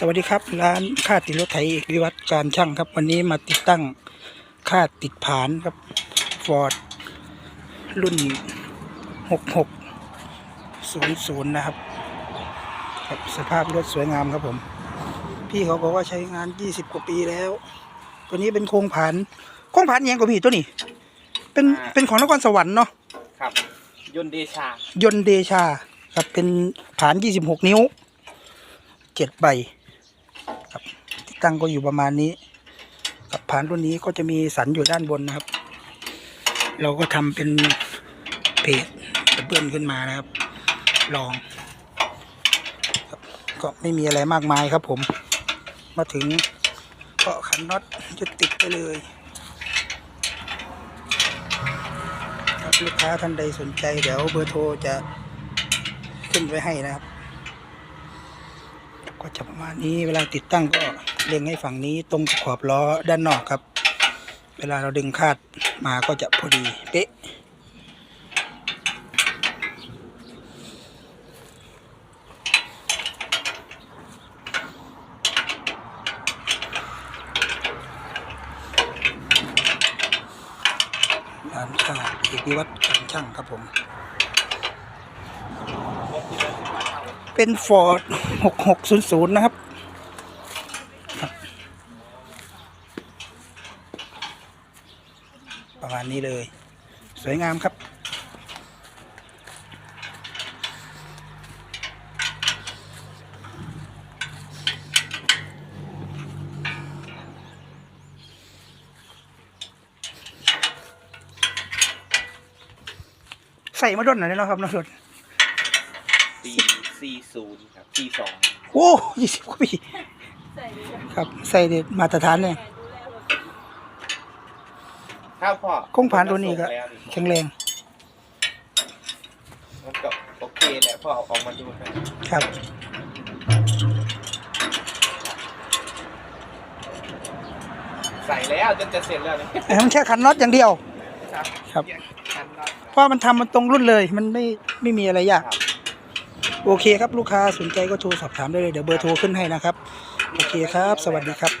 สวัสดีครับ ร้านค่าติดรถไถเอกวิวัฒน์การช่างครับ วันนี้มาติดตั้งค่าติดผานครับฟอร์ดรุ่น 6600 นะครับครับสภาพรถสวยงามครับผม พี่เขาบอกว่าใช้งาน 20 กว่าปีแล้ว ตัวนี้เป็นโครงผานโครงผานอิหยังกว่าพี่ตัวนี้ เป็นอ่าเป็นของนครสวรรค์เนาะครับ ยนต์เดชายนต์เดชาครับเป็นฐาน 26 นิ้ว7ใบครับที่ ตั้งก็อยู่ประมาณนี้ กับฐานรุ่นนี้ก็จะมีสันอยู่ด้านบนนะครับ เราก็ทำเป็นเพจดับเบิลขึ้นมานะครับ ลอง ก็ไม่มีอะไรมากมายครับผม มาถึงก็ขันน็อตจะติดไปเลยลูกค้าท่านใดสนใจเดี๋ยวเบอร์โทรจะขึ้นไว้ให้นะครับ ก็จะประมาณนี้เวลาติดตั้งก็เล็งให้ฝั่งนี้ตรงขอบล้อด้านนอกครับ เวลาเราดึงคาดมาก็จะพอดีเป๊ะร้านค้าเอกวิวัฒน์การช่างครับผม เป็นฟอร์ด6600นะครับครับ ประมาณนี้เลย สวยงามครับใส่มาด้นหน่อยเนาะครับน้องสดปี 40ครับปีสองโอ้ยี่สิบกว่าปีครับใส่เด็ดมาตรฐานเนี่ยถ้าพ่อคงผ่านตัวนี้ก็แล้วนี่แข็งแรงมันก็โอเคแหละพ่อเอาออกมาดูนะครับ ใส่แล้วจนจะเสร็จแล้วนี่แต่มันแค่ขันน็อตอย่างเดียว ครับครับคันน็อต เพราะมันทำมันตรงรุ่นเลย มันไม่ไม่มีอะไรยาก ครับ โอเคครับลูกค้าสนใจก็โทรสอบถามได้เลยเดี๋ยวเบอร์โทรขึ้นให้นะครับ โอเคครับ สวัสดีครับ